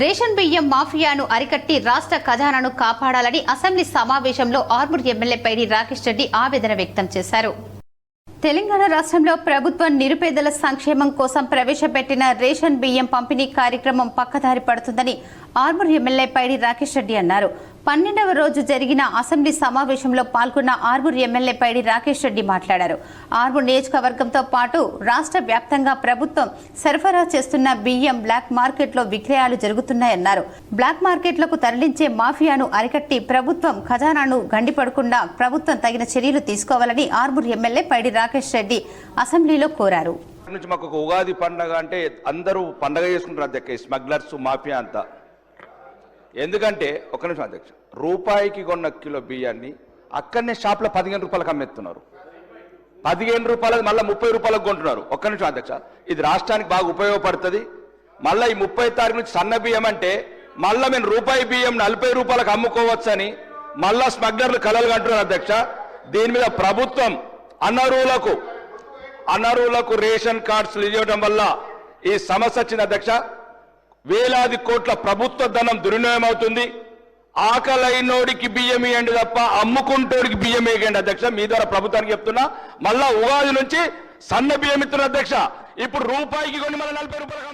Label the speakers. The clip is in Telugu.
Speaker 1: రేషన్ బియ్యం మాఫియాను అరికట్టి రాష్ట్ర ఖజానాను కాపాడాలని అసెంబ్లీ సమావేశంలో ఆర్మూర్ ఎమ్మెల్యే పైడి రాకేష్ రెడ్డి ఆవేదన వ్యక్తం చేశారు. తెలంగాణ రాష్ట్రంలో ప్రభుత్వం నిరుపేదల సంక్షేమం కోసం ప్రవేశపెట్టిన రేషన్ బియ్యం పంపిణీ కార్యక్రమం పక్కదారి పడుతుందని ఆర్మూర్ ఎమ్మెల్యే పైడి రాకేష్ రెడ్డి అన్నారు. పన్నెండవ రోజు జరిగిన అసెంబ్లీ సమావేశంలో పాల్గొన్న ఆర్మూర్ ఎమ్మెల్యే పైడి రాకేష్ రెడ్డి మాట్లాడారు. ఆర్మూర్ నియోజకవర్గంతో పాటు రాష్ట్ర వ్యాప్తంగా ప్రభుత్వం సరఫరా చేస్తున్న బియ్యం బ్లాక్ మార్కెట్లో విక్రయాలు జరుగుతున్నాయన్నారు. బ్లాక్ మార్కెట్లకు తరలించే మాఫియాను అరికట్టి ప్రభుత్వం ఖజానాను గండిపడకుండా ప్రభుత్వం తగిన చర్యలు తీసుకోవాలని ఆర్మూర్ ఎమ్మెల్యే పైడి రాకేష్ రెడ్డి అసెంబ్లీలో కోరారు.
Speaker 2: నుంచి మాకు ఒక ఉగాది పండగ అంటే అందరూ పండగ చేసుకుంటారు అధ్యక్ష స్మగ్లర్స్ మాఫియా అంతా. ఎందుకంటే ఒక నిమిషం అధ్యక్ష రూపాయికి కొన్న కిలో బియ్యాన్ని అక్కడనే షాప్లో పదిహేను రూపాయలకు అమ్మేస్తున్నారు. పదిహేను రూపాయలకు మళ్ళీ ముప్పై రూపాయలకు కొంటున్నారు. ఒక్క నిమిషం అధ్యక్ష ఇది రాష్ట్రానికి బాగా ఉపయోగపడుతుంది. మళ్ళీ ఈ ముప్పై తారీఖు నుంచి సన్న బియ్యం అంటే మళ్ళీ మేము రూపాయి బియ్యం నలభై రూపాయలకు అమ్ముకోవచ్చని మళ్ళా స్మగ్లర్లు కలలు కంటున్నారు అధ్యక్ష. దీని మీద ప్రభుత్వం అనర్హులకు అనర్హులకు రేషన్ కార్డ్స్ ఇవ్వడం వల్ల ఈ సమస్య వచ్చింది అధ్యక్ష. వేలాది కోట్ల ప్రభుత్వ ధనం దుర్వినియోగం అవుతుంది ఆకలైనోడికి బియ్యం ఇవ్వండి తప్ప అమ్ముకుంటోడికి బియ్యం వేయండి అధ్యక్ష. మీ ద్వారా ప్రభుత్వానికి చెప్తున్నా. మళ్ళా ఉగాది నుంచి సన్న బియ్యం ఇస్తున్న అధ్యక్ష. ఇప్పుడు రూపాయికి కొన్ని మళ్ళీ నలభై రూపాయలకు